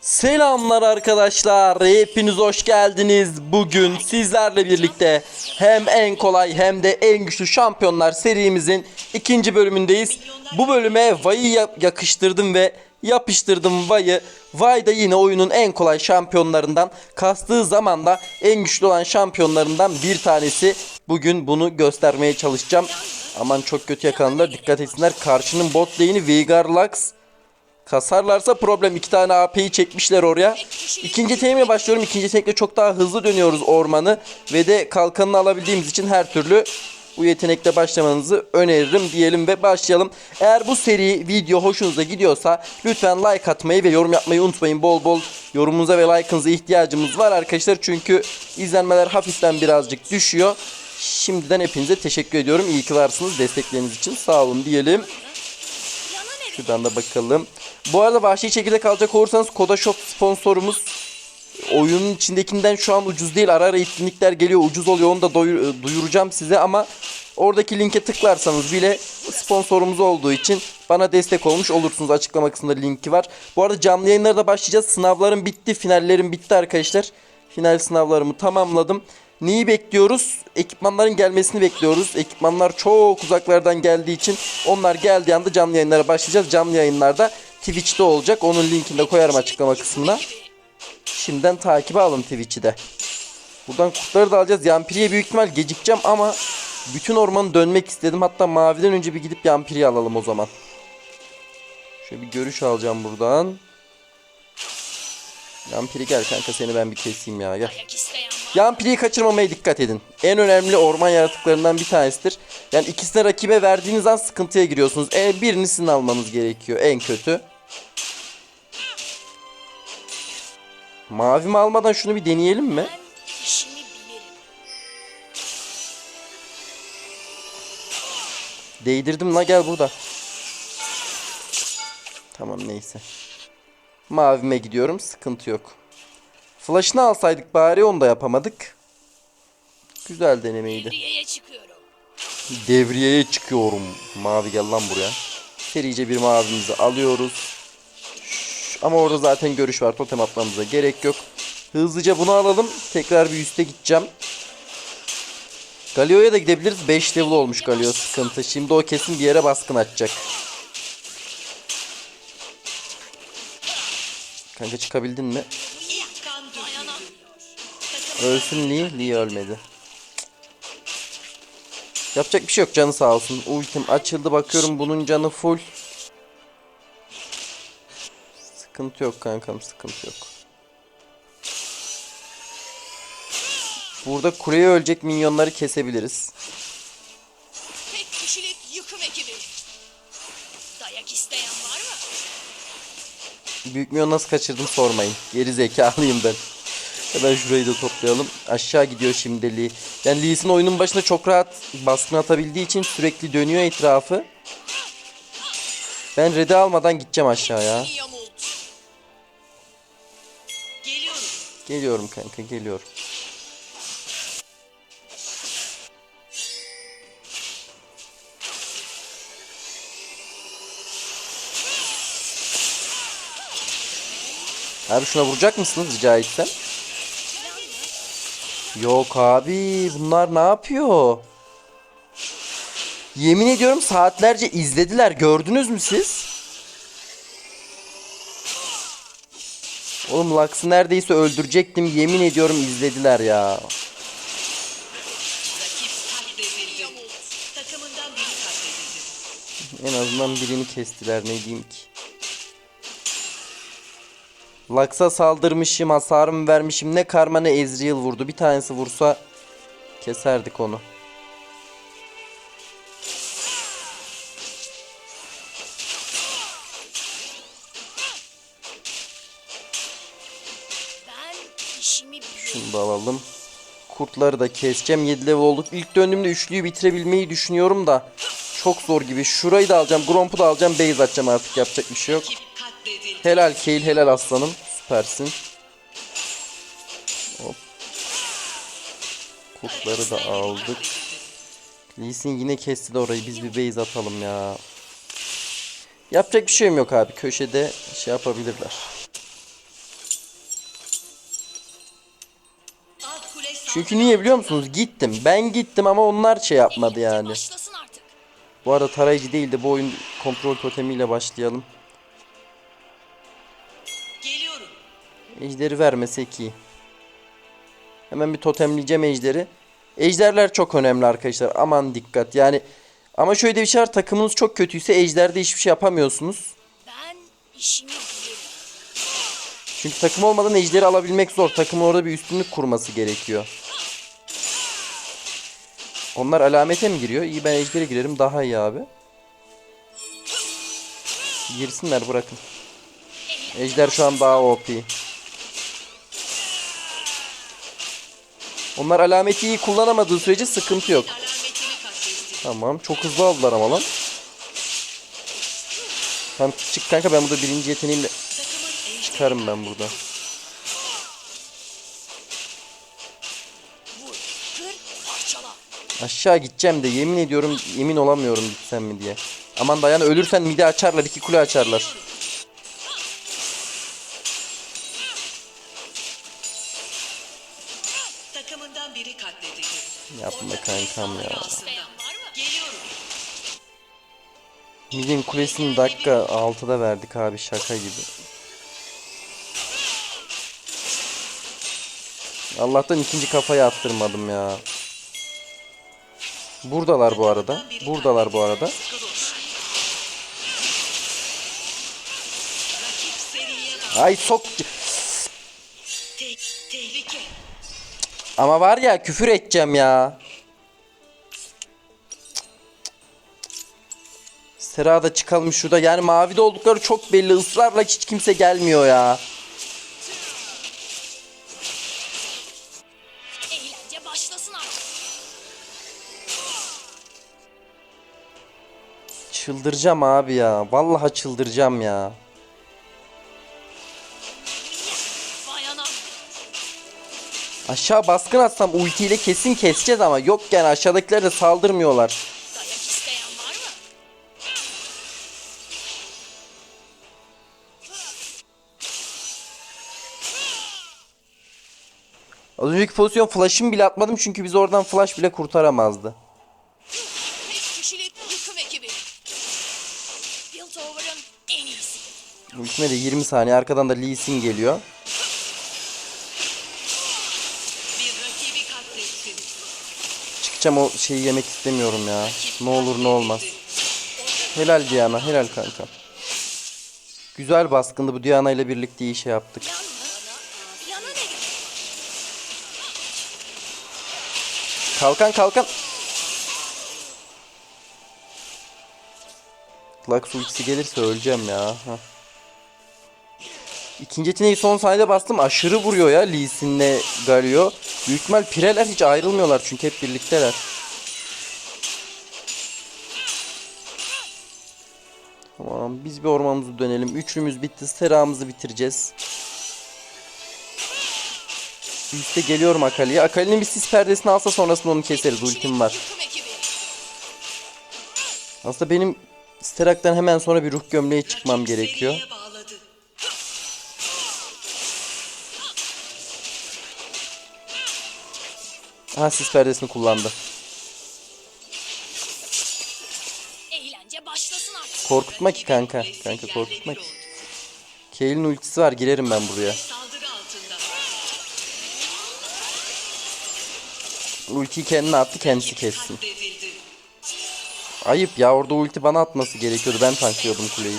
Selamlar arkadaşlar. Hepiniz hoş geldiniz. Bugün sizlerle birlikte hem en kolay hem de en güçlü şampiyonlar serimizin ikinci bölümündeyiz. Bu bölüme Vay'ı ya- yakıştırdım ve yapıştırdım Vay'ı. Vay da yine oyunun en kolay şampiyonlarından. Kastığı zaman da en güçlü olan şampiyonlarından bir tanesi. Bugün bunu göstermeye çalışacağım. Aman çok kötü yakalandılar. Dikkat etsinler. Karşının bot lane'i Veigar Lux. Kasarlarsa problem. iki tane AP'yi çekmişler oraya. İkinci tekle başlıyorum. İkinci tekle çok daha hızlı dönüyoruz ormanı. Ve de kalkanını alabildiğimiz için her türlü bu yetenekle başlamanızı öneririm diyelim ve başlayalım. Eğer bu seri video hoşunuza gidiyorsa lütfen like atmayı ve yorum yapmayı unutmayın. Bol bol yorumunuza ve like'ınıza ihtiyacımız var arkadaşlar. Çünkü izlenmeler hafiften birazcık düşüyor. Şimdiden hepinize teşekkür ediyorum. İyi ki varsınız destekleriniz için. Sağ olun diyelim. Şuradan da bakalım. Bu arada vahşi çekirdek alacak olursanız Koda Shop sponsorumuz. Oyunun içindekinden şu an ucuz değil. Ara ara etkinlikler geliyor. Ucuz oluyor. Onu da doyur- duyuracağım size ama oradaki linke tıklarsanız bile sponsorumuz olduğu için bana destek olmuş olursunuz. Açıklama kısmında linki var. Bu arada canlı yayınlara da başlayacağız. Sınavlarım bitti. Finallerim bitti arkadaşlar. Final sınavlarımı tamamladım. Neyi bekliyoruz? Ekipmanların gelmesini bekliyoruz. Ekipmanlar çok uzaklardan geldiği için onlar geldiği anda canlı yayınlara başlayacağız. Canlı yayınlarda Twitch'te olacak. Onun linkini de koyarım açıklama kısmına. Şimdiden takibe alın Twitch'i de. Buradan kurtları da alacağız. Yampiri'ye büyük ihtimal gecikeceğim ama bütün ormanı dönmek istedim. Hatta maviden önce bir gidip Yampiri'yi alalım o zaman. Şöyle bir görüş alacağım buradan. Yampiri gel kanka seni ben bir keseyim ya gel. Yampiri'yi kaçırmamaya dikkat edin. En önemli orman yaratıklarından bir tanesidir. Yani ikisine rakibe verdiğiniz an sıkıntıya giriyorsunuz. E, birini sizin almanız gerekiyor en kötü. Mavimi almadan şunu bir deneyelim mi? Değdirdim la gel burada. Tamam neyse. Mavime gidiyorum sıkıntı yok. Flash'ını alsaydık bari onu da yapamadık. Güzel denemeydi. Devriyeye çıkıyorum. Devriyeye çıkıyorum. Mavi gel lan buraya. Serice bir mavimizi alıyoruz. Ama orada zaten görüş var. Totem atmamıza gerek yok. Hızlıca bunu alalım. Tekrar bir üste gideceğim. Galio'ya da gidebiliriz. 5 level olmuş Galio sıkıntı. Şimdi o kesin bir yere baskın atacak. Kanka çıkabildin mi? Ölsün Lee. Lee ölmedi. Yapacak bir şey yok canı sağ olsun. Ultim açıldı bakıyorum bunun canı full. Sıkıntı yok kankam sıkıntı yok. Burada kuleye ölecek minyonları kesebiliriz. Tek kişilik yıkım ekibi. Dayak isteyen var mı? Büyük minyon nasıl kaçırdım sormayın. Geri zekalıyım ben. Hemen şurayı da toplayalım. Aşağı gidiyor şimdi Lee. Yani Lee'sin oyunun başında çok rahat baskın atabildiği için sürekli dönüyor etrafı. Ben red'i almadan gideceğim aşağıya. Geliyorum. Kanka geliyorum. Abi şuna vuracak mısınız rica etsem? Yok abi bunlar ne yapıyor? Yemin ediyorum saatlerce izlediler gördünüz mü siz? Oğlum Lux'ı neredeyse öldürecektim. Yemin ediyorum izlediler ya. En azından birini kestiler ne diyeyim ki. Lux'a saldırmışım, hasarımı vermişim. Ne Karma ne Ezreal vurdu. Bir tanesi vursa keserdik onu. Da alalım. Kurtları da keseceğim. 7 level olduk. İlk döndüğümde üçlüyü bitirebilmeyi düşünüyorum da. Çok zor gibi. Şurayı da alacağım. Gromp'u da alacağım. Base atacağım artık. Yapacak bir şey yok. Helal Kayle helal aslanım. Süpersin. Hop. Kurtları da aldık. Lee yine kesti de orayı. Biz bir base atalım ya. Yapacak bir şeyim yok abi. Köşede şey yapabilirler. Çünkü niye biliyor musunuz? Gittim. Ben gittim ama onlar şey yapmadı yani. Bu arada tarayıcı değil de bu oyun kontrol totemiyle başlayalım. Geliyorum. Ejderi vermesek iyi. Hemen bir totemleyeceğim ejderi. Ejderler çok önemli arkadaşlar. Aman dikkat. Yani ama şöyle bir şey var. Takımınız çok kötüyse ejderde hiçbir şey yapamıyorsunuz. Ben işimi. Çünkü takım olmadan ejderi alabilmek zor. Takımın orada bir üstünlük kurması gerekiyor. Onlar alamete mi giriyor? İyi ben ejdere girerim daha iyi abi. Girsinler bırakın. Ejder şu an daha OP. Onlar alameti iyi kullanamadığı sürece sıkıntı yok. Tamam çok hızlı aldılar ama lan. Tamam çık kanka ben burada birinci yeteneğimle ejderi çıkarım ben burada. Aşağı gideceğim de yemin ediyorum yemin olamıyorum gitsem mi diye. Aman dayan ölürsen mide açarlar iki kule açarlar. Yapma kankam ya. Midin kulesini dakika 6'da verdik abi şaka gibi. Allah'tan ikinci kafayı attırmadım ya. Buradalar bu arada. Buradalar bu arada. Ay sok. Ama var ya küfür edeceğim ya. Serada çıkalım şurada. Yani mavide oldukları çok belli. Israrla hiç kimse gelmiyor ya. Çıldıracağım abi ya. Vallahi çıldıracağım ya. Aşağı baskın atsam ultiyle kesin keseceğiz ama yok yani aşağıdakiler de saldırmıyorlar. Az önceki pozisyon flash'ımı bile atmadım çünkü biz oradan flash bile kurtaramazdı. Tek kişilik yıkım ekibi. Piltover'ın en iyisi. Ultime de 20 saniye arkadan da Lee Sin geliyor. Çıkacağım o şeyi yemek istemiyorum ya. Ne olur ne olmaz. Helal Diana, helal kanka. Güzel baskındı bu Diana ile birlikte iyi şey yaptık. Kalkan kalkan. Lux ultisi gelirse öleceğim ya. Hah. İkinci yeteneği son saniyede bastım. Aşırı vuruyor ya Lee Sin'le Galio. Büyük ihtimal pireler hiç ayrılmıyorlar çünkü hep birlikteler. Tamam biz bir ormanımızı dönelim. Üçlümüz bitti. Seramızı bitireceğiz. Üste geliyorum Akali'ye. Akali'nin bir sis perdesini alsa sonrasında onu keseriz. Ultim var. Aslında benim Sterak'tan hemen sonra bir ruh gömleği çıkmam gerekiyor. Aha sis perdesini kullandı. Eğlence başlasın artık. Korkutma ki kanka. Kanka korkutma ki. Kaylin ultisi var girerim ben buraya. Ultiyi kendine attı kendisi kessin. Ayıp ya orada ulti bana atması gerekiyordu. Ben tanklıyordum kuleyi.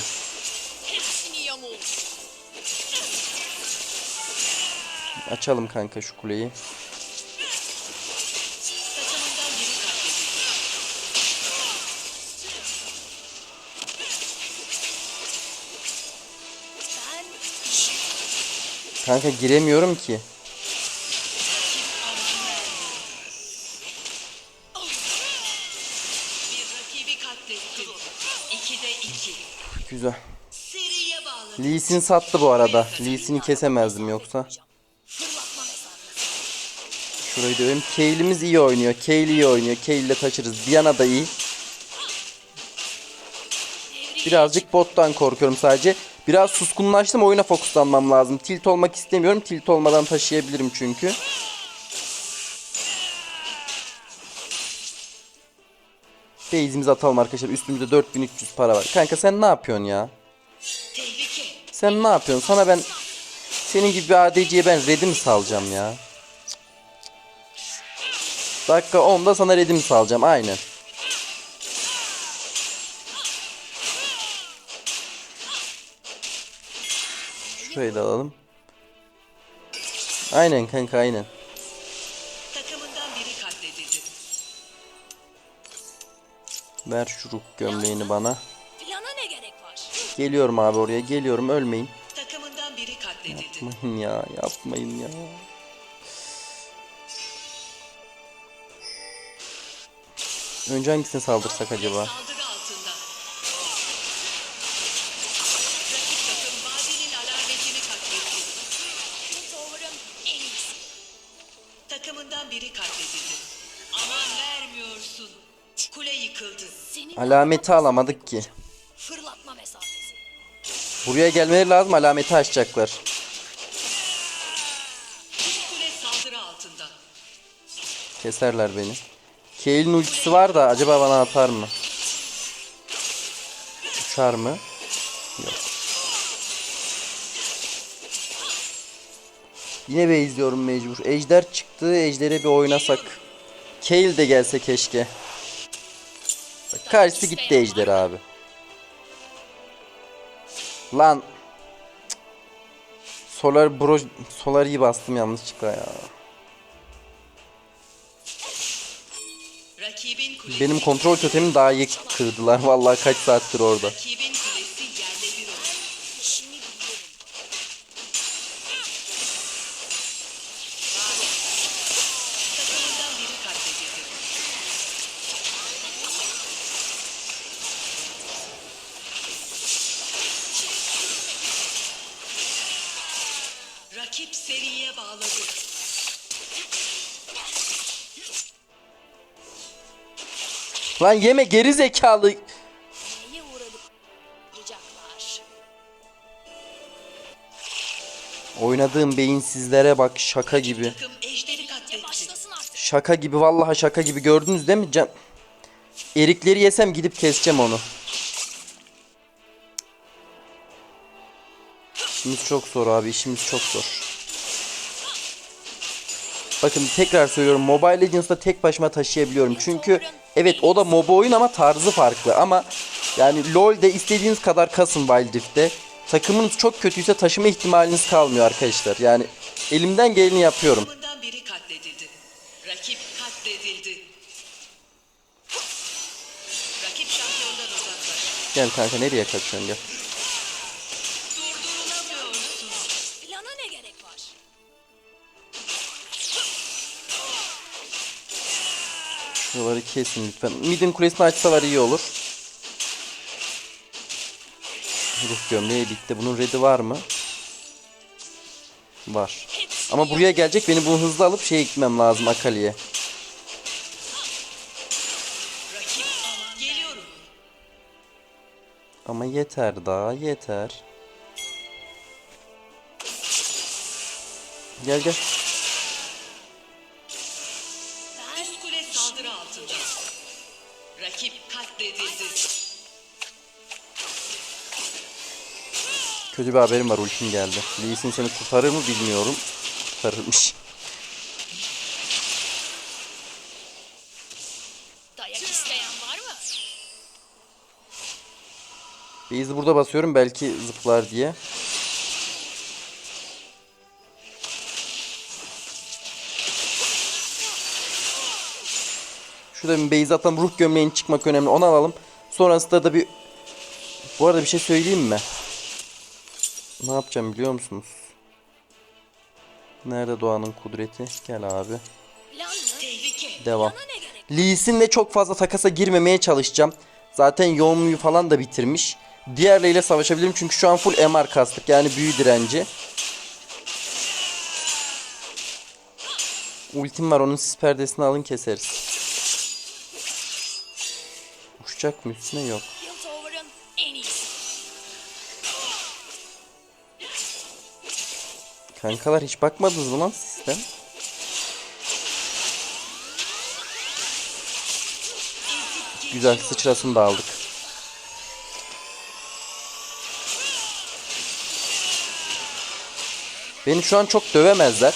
Açalım kanka şu kuleyi. Kanka giremiyorum ki. Güzel. Lee sattı bu arada. Lee kesemezdim yoksa. Şurayı döveyim. Kayle'imiz iyi oynuyor. Kayle iyi oynuyor. Kayle ile taşırız. Diana da iyi. Birazcık bottan korkuyorum sadece. Biraz suskunlaştım oyuna fokuslanmam lazım. Tilt olmak istemiyorum. Tilt olmadan taşıyabilirim çünkü. Base'imizi atalım arkadaşlar. Üstümüzde 4300 para var. Kanka sen ne yapıyorsun ya? Sen ne yapıyorsun? Sana ben senin gibi bir ADC'ye ben red'i mi salacağım ya? Dakika 10'da sana red'i mi salacağım? Aynen. Şurayı da alalım. Aynen kanka aynen. Takımından biri katledildi. Ver şu ruh gömleğini bana. Plana ne gerek var? Geliyorum abi oraya geliyorum ölmeyin. Takımından biri katledildi. Yapmayın ya yapmayın ya. Önce hangisine saldırsak acaba? Saldırı yıkıldı. Alameti alamadık ki. fırlatma mesafesi. Buraya gelmeleri lazım alameti açacaklar. Kule saldırı altında. Keserler beni. Kael'in ultisi var da acaba bana atar mı? Uçar mı? Yok. Yine be izliyorum mecbur. Ejder çıktı. Ejder'e bir oynasak. Kael de gelse keşke. Karşısı gitti Ejder abi. Lan. Cık. Solar bro Solar iyi bastım yanlışlıkla ya. Benim kontrol totemimi daha iyi kırdılar. Vallahi kaç saattir orada. Lan yeme geri zekalı. Neye uğradık? Ricaklar. Oynadığım beyinsizlere bak şaka gibi. Takım ejderi katletti. Başlasın artık. Şaka gibi vallahi şaka gibi gördünüz değil mi? Can... Erikleri yesem gidip keseceğim onu. İşimiz çok zor abi işimiz çok zor. Bakın tekrar söylüyorum Mobile Legends'da tek başıma taşıyabiliyorum. Çünkü evet o da MOBA oyun ama tarzı farklı. Ama yani LoL'de istediğiniz kadar kasın Wild Rift'te. Takımınız çok kötüyse taşıma ihtimaliniz kalmıyor arkadaşlar. Yani elimden geleni yapıyorum. Biri katledildi. Rakip katledildi. Rakip şampiyondan. Gel kanka nereye kaçıyorsun gel. Şuraları kesin lütfen. Midin kulesini açsalar iyi olur. Ruh gömleği bitti. Bunun red'i var mı? Var. Ama buraya gelecek. Benim bunu hızlı alıp şeye gitmem lazım Akali'ye. Ama yeter daha yeter. Gel gel. Kötü bir haberim var ultim geldi. Lee Sin seni kurtarır mı bilmiyorum. Kurtarırmış. dayak isteyen var mı? Base'i burada basıyorum belki zıplar diye. Şurada bir base atalım. Ruh gömleğin çıkmak önemli. Onu alalım. Sonrasında da bir... Bu arada bir şey söyleyeyim mi? Ne yapacağım biliyor musunuz? Nerede doğanın kudreti? Gel abi. Devam. Lee Sin'le çok fazla takasa girmemeye çalışacağım. Zaten Yomu'yu falan da bitirmiş. Diğerleriyle savaşabilirim çünkü şu an full MR kastık yani büyü direnci. Ultim var onun sis perdesini alın keseriz. Uçacak mı üstüne yok. Kankalar hiç bakmadınız mı lan sistem? Güzel sıçrasını da aldık. Beni şu an çok dövemezler.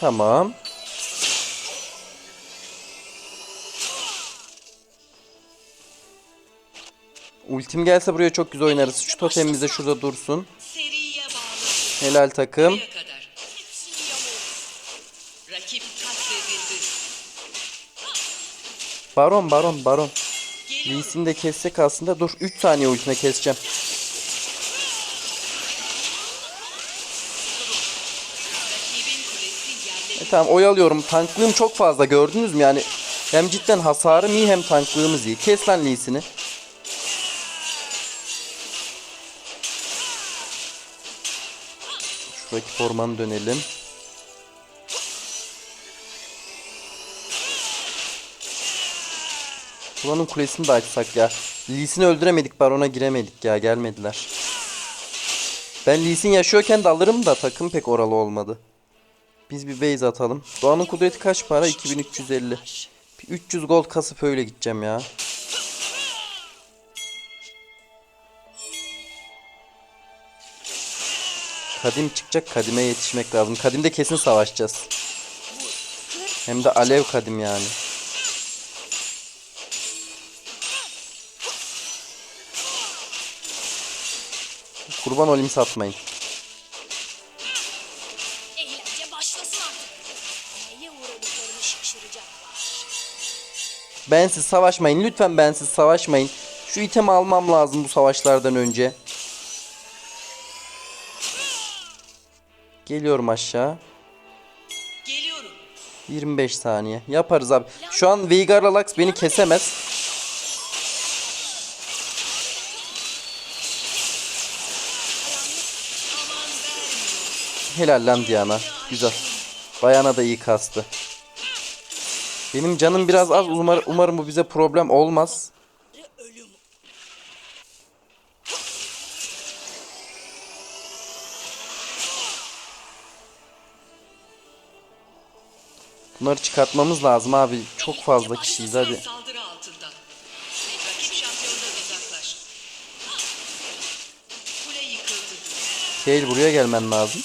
Tamam. Ultim gelse buraya çok güzel oynarız. Şu totemimiz de şurada dursun. Helal takım. Baron baron baron. Geliyor. Lee Sin de kessek aslında. Dur 3 saniye ultine keseceğim. E tamam oyalıyorum. Tanklığım çok fazla gördünüz mü? Yani hem cidden hasarım iyi hem tanklığımız iyi. Kes lan Lee Sin'i. Şuradaki ormanı dönelim. Buranın kulesini de açsak ya. Lee Sin'i öldüremedik barona giremedik ya gelmediler. Ben Lee Sin yaşıyorken de alırım da takım pek oralı olmadı. Biz bir base atalım. Doğan'ın kudreti kaç para? 2350. Bir 300 gold kasıp öyle gideceğim ya. Kadim çıkacak. Kadime yetişmek lazım. Kadimde kesin savaşacağız. Hem de alev kadim yani. Kurban olayım satmayın. Bensiz savaşmayın. Lütfen bensiz savaşmayın. Şu itemi almam lazım bu savaşlardan önce. Geliyorum aşağı. Geliyorum. 25 saniye. Yaparız abi. Şu an Veigar Lux beni kesemez. Helal lan Diana. Güzel. Bayana da iyi kastı. Benim canım biraz az. Umar, umarım bu bize problem olmaz. Bunları çıkartmamız lazım abi. Çok fazla kişiyiz hadi. Kale buraya gelmen lazım.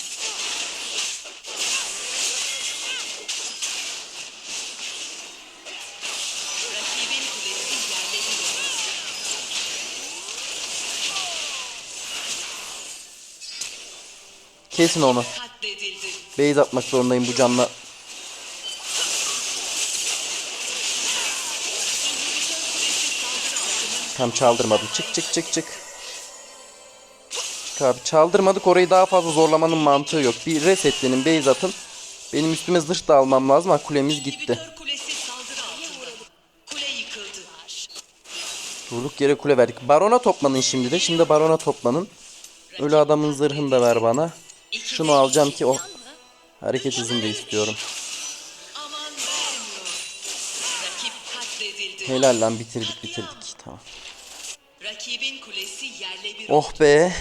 Kesin onu. Base atmak zorundayım bu canla. Tam çaldırmadım. Çık çık çık çık. Çık abi. Çaldırmadık orayı daha fazla zorlamanın mantığı yok. Bir resetlenin base atın. Benim üstüme zırh da almam lazım. Ha kulemiz gitti. Durduk yere kule verdik. Barona toplanın şimdi de. Şimdi barona toplanın. Ölü adamın zırhını da ver bana. Şunu alacağım ki o hareket hızını da istiyorum. Helal lan bitirdik bitirdik. Tamam. Rakibin kulesi yerle bir Oh be.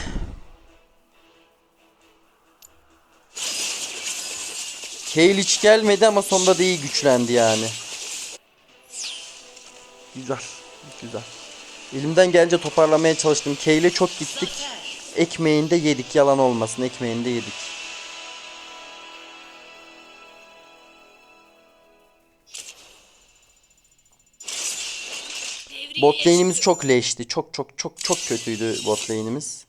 Kale hiç gelmedi ama sonunda da iyi güçlendi yani. Güzel. Güzel. Elimden gelince toparlamaya çalıştım. Kale'e çok gittik. Ekmeğinde yedik. Yalan olmasın. Ekmeğinde yedik. Bot lane'imiz çok leşti. Çok çok çok çok kötüydü bot lane'imiz.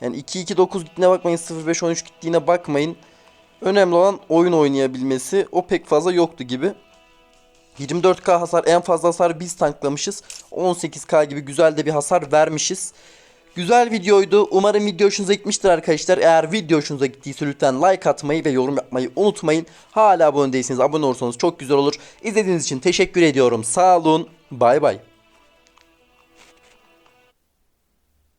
Yani 2-2-9 gittiğine bakmayın. 0-5-13 gittiğine bakmayın. Önemli olan oyun oynayabilmesi. O pek fazla yoktu gibi. 24k hasar en fazla hasar biz tanklamışız. 18k gibi güzel de bir hasar vermişiz. Güzel videoydu. Umarım video hoşunuza gitmiştir arkadaşlar. Eğer video hoşunuza gittiyse lütfen like atmayı ve yorum yapmayı unutmayın. Hala abone değilseniz abone olursanız çok güzel olur. İzlediğiniz için teşekkür ediyorum. Sağ olun. Bay bay.